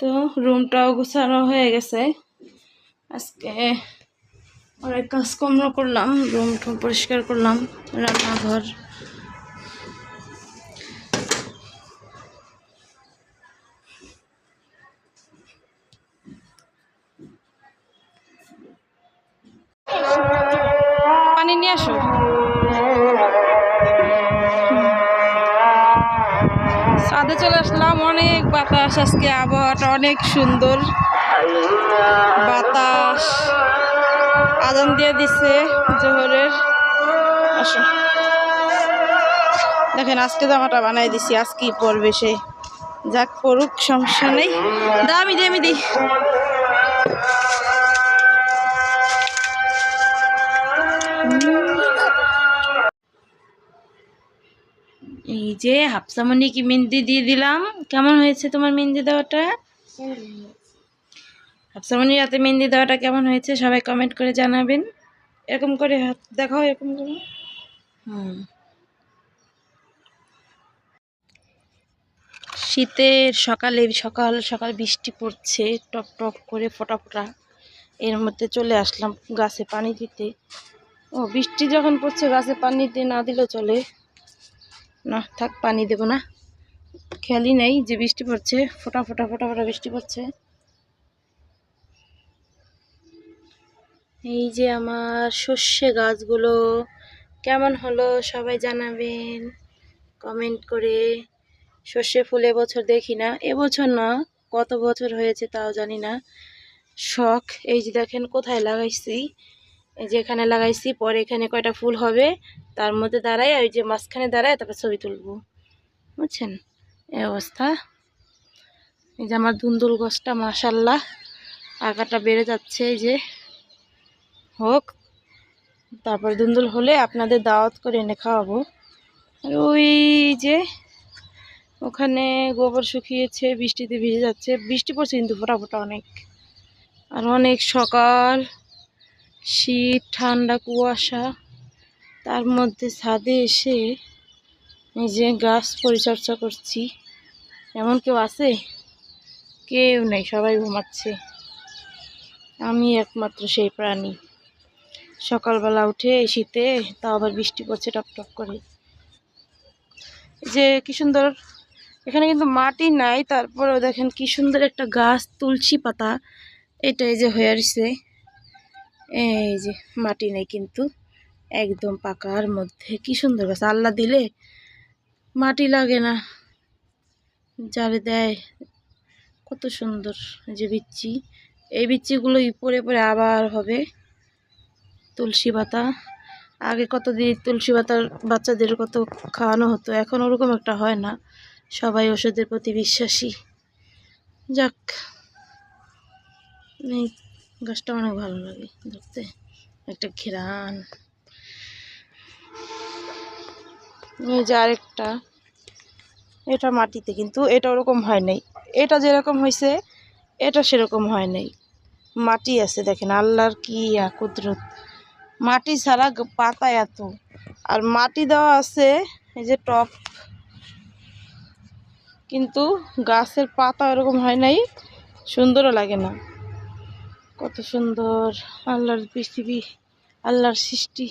তো রুমটাও গুছানো হয়ে গেছে। আজকে অনেক কাজকর্ম করলাম রুম টুম পরিষ্কার করলাম, রান্নাঘর। পানি নিয়ে আসো। ছাদে চলে আসলাম, অনেক বাতাস আজকে, আবহাওয়াটা অনেক সুন্দর। বাতাস আজান দিয়ে দিছে জোহরের। দেখেন, আজকে জামাটা বানাই দিছি, আজকেই পরবে সে। যাক পড়ুক, সমস্যা নেই। দামি দামি দি। এই যে হাফসামণিকে মেহেন্দি দিয়ে দিলাম? কেমন হয়েছে তোমার মেহেন্দি দেওয়াটা? হাফসামণির হাতে মেহেন্দি দেওয়াটা কেমন হয়েছে সবাই কমেন্ট করে জানাবেন। এরকম করে হাত দেখাও, এরকম করে। হুম। শীতের সকালে, সকাল সকাল বৃষ্টি পড়ছে টপ টপ করে ফোটা ফোটা। এর মধ্যে চলে আসলাম গাছে পানি দিতে। ও, বৃষ্টি যখন পড়ছে গাছে পানি দিয়ে না দিলেও চলে। না, থাক, পানি দেবো না। খেয়ালই নেই যে বৃষ্টি পড়ছে। ফোটা ফোটা ফোটা ফোটা বৃষ্টি পড়ছে। এই যে আমার সর্ষে গাছগুলো, কেমন হলো সবাই জানাবেন। কমেন্ট করে। সর্ষে ফুল এবছর দেখি না। এবছর না, কত বছর হয়েছে তাও জানি না। শখ, এই যে দেখেন, কোথায় লাগাইছি। এই যে এখানে লাগাইছি, পরে এখানে কয়টা ফুল হবে, তার মধ্যে দাঁড়ায় ওই যে মাঝখানে দাঁড়ায়, তারপর ছবি তুলবো। বুঝছেন? এই অবস্থা। এই যে আমার ধুন্দুল গাছটা মাসাল্লাহ আগাটা বেড়ে যাচ্ছে, এই যে। হোক, তারপর ধুন্দুল হলে আপনাদের দাওয়াত করে এনে খাওয়াবো। আর ওই যে ওখানে গোবর শুকিয়েছে, বৃষ্টিতে ভিজে যাচ্ছে, বৃষ্টি পড়ছে কিন্তু ফোটা ফোটা অনেক। আর অনেক সকাল শীত, ঠান্ডা কুয়াশা, তার মধ্যে ছাদে এসে যে গাছ পরিচর্যা করছি। এমন কেউ আছে? কেউ নেই, সবাই ঘুমাচ্ছে। আমি একমাত্র সেই প্রাণী। সকালবেলা উঠে শীতে তাও আবার বৃষ্টি পড়ছে টপ টপ করে। যে কি সুন্দর, এখানে কিন্তু মাটি নাই, তারপরেও দেখেন কি সুন্দর একটা গাছ, তুলসী পাতা, এটাই যে হয়ে আসছে। এই যে মাটি নেই কিন্তু, একদম পাকার মধ্যে। কি সুন্দর গাছ, আল্লাহ দিলে মাটি লাগে না। যারে দেয়, কত সুন্দর যে বিচ্ছি এই বিচ্ছিগুলোই পরে পরে আবার হবে তুলসী পাতা। আগে কত দিন তুলসী পাতার বাচ্চাদের কত খাওয়ানো হতো, এখন ওরকম একটা হয় না। সবাই ওষুধের প্রতি বিশ্বাসী। যাক গাছটা অনেক ভালো লাগে দেখতে। একটা ঘেরান। এই যে আরেকটা। এটা মাটিতে কিন্তু এটা ওরকম হয় নাই। এটা যেরকম হয়েছে এটা সেরকম হয় নাই। মাটি আছে দেখেন, আল্লাহর কি কুদরত। মাটি ছাড়া পাতা এত। আর মাটি দেওয়া আছে এই যে টপ। কিন্তু গাছের পাতা ওরকম হয় নাই, সুন্দরও লাগে না। কত সুন্দর আল্লাহর পৃথিবী আল্লাহর সৃষ্টি।